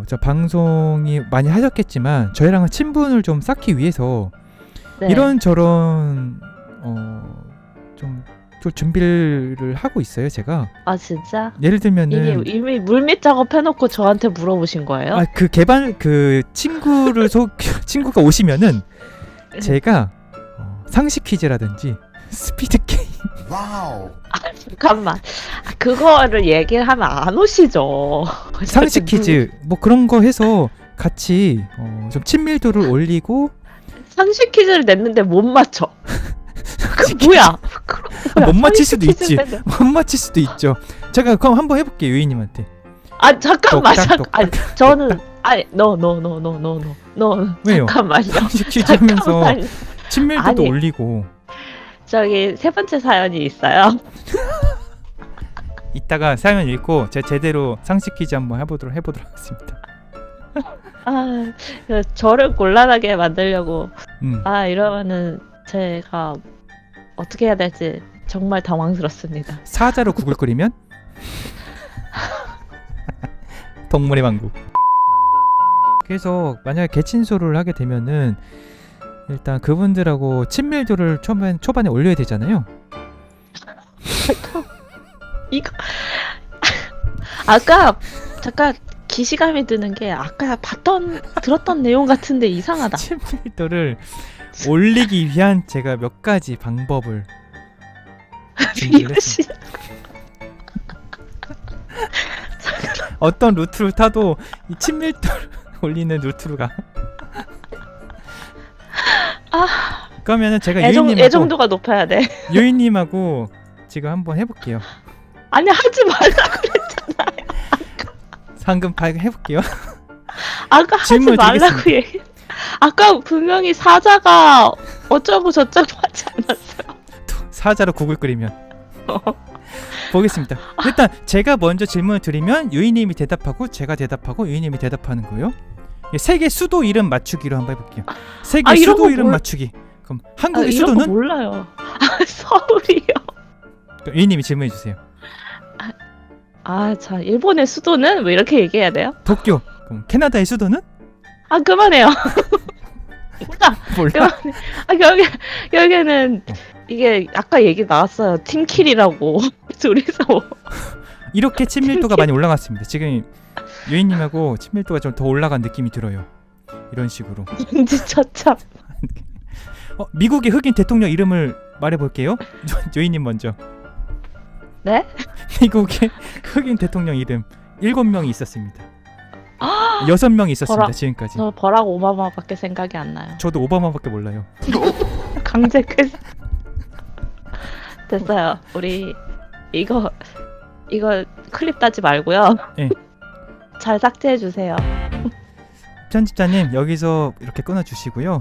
어, 저 방송이 많이 하셨겠지만 저희랑은 친분을 좀 쌓기 위해서 네. 이런 저런 어, 좀, 좀 준비를 하고 있어요. 제가 아 진짜? 예를 이미 들면은 이미 물밑 작업 해놓고 저한테 물어보신 거예요? 아, 그 개발 그 친구를 속 친구가 오시면은 제가 어, 상식 퀴즈라든지 스피드 게임 와우. 잠깐만. 아, 그거를 얘기를 하면 안 오시죠. 상식 퀴즈 뭐 그런 거 해서 같이 어, 좀 친밀도를 올리고 상식 퀴즈를 냈는데 못 맞춰. 그 뭐야? 그럼 뭐야? 못 맞힐 상식 수도 퀴즈 있지. 냈는데- 못 맞힐 수도 있죠. 제가 그럼 한번 해볼게요 유이님한테. 아 잠깐만 똑딱, 잠깐. 아니 저는 아니 너너너너너너너 왜요? 잠깐만요. 상식 퀴즈 하면서 잠깐만요. 친밀도도 아니. 올리고 저기 세 번째 사연이 있어요. 이따가 사연 읽고 제가 제대로 상식 퀴즈 한번 해보도록 해보도록 하겠습니다. 아, 그 저를 곤란하게 만들려고 음. 아 이러면은 제가 어떻게 해야 될지 정말 당황스럽습니다. 사자로 국을 끓이면 동물의 왕국. 그래서 만약에 개친소를 하게 되면은 일단 그분들하고 친밀도를 초반 초반에 올려야 되잖아요. 이거 아까 잠깐 기시감이 드는 게 아까 봤던 들었던 내용 같은데 이상하다. 친밀도를 올리기 위한 제가 몇 가지 방법을 준비를 씨. 어떤 루트를 타도 이 친밀도를 올리는 루트로 가. 그러면은 제가 애정 유인님하고 애정도가 높아야 돼. 유인님하고 지금 한번 해볼게요. 아니 하지 말라. 방금 발 해볼게요. 아까 하지 질문을 말라고 드리겠습니다. 얘기. 아까 분명히 사자가 어쩌고 저쩌고 하지 않았어요. 사자로 국을 끓이면 보겠습니다. 일단 제가 먼저 질문을 드리면 유이님이 대답하고 제가 대답하고 유이님이 대답하는 거예요. 예, 세계 수도 이름 맞추기로 한번 해볼게요. 세계 아, 이런 수도 거 이름 몰- 맞추기. 그럼 아, 한국의 이런 거 수도는 몰라요. 아, 서울이요. 유이님이 질문해 주세요. 아, 자, 일본의 수도는 뭐 이렇게 얘기해야 돼요? 도쿄. 그럼 캐나다의 수도는 아, 그만해요. 몰라. 몰라. 그만해. 아, 여기 여기는 이게 아까 얘기 나왔어요. 팀킬이라고 둘이서 이렇게 친밀도가 많이 올라갔습니다. 지금 유이님하고 친밀도가 좀 더 올라간 느낌이 들어요. 이런 식으로. 눈치차참. 어, 미국의 흑인 대통령 이름을 말해볼게요. 유이님 먼저. 네? 미국의 흑인 대통령 이름 일곱 명이 있었습니다. 아, 여섯 명이 있었습니다 버라. 지금까지. 저 버락 오바마밖에 생각이 안 나요. 저도 오바마밖에 몰라요. 강제 퀴즈. 됐어요. 우리 이거 이거 클립 따지 말고요. 예. 잘 삭제해 주세요. 편집자님 여기서 이렇게 끊어주시고요.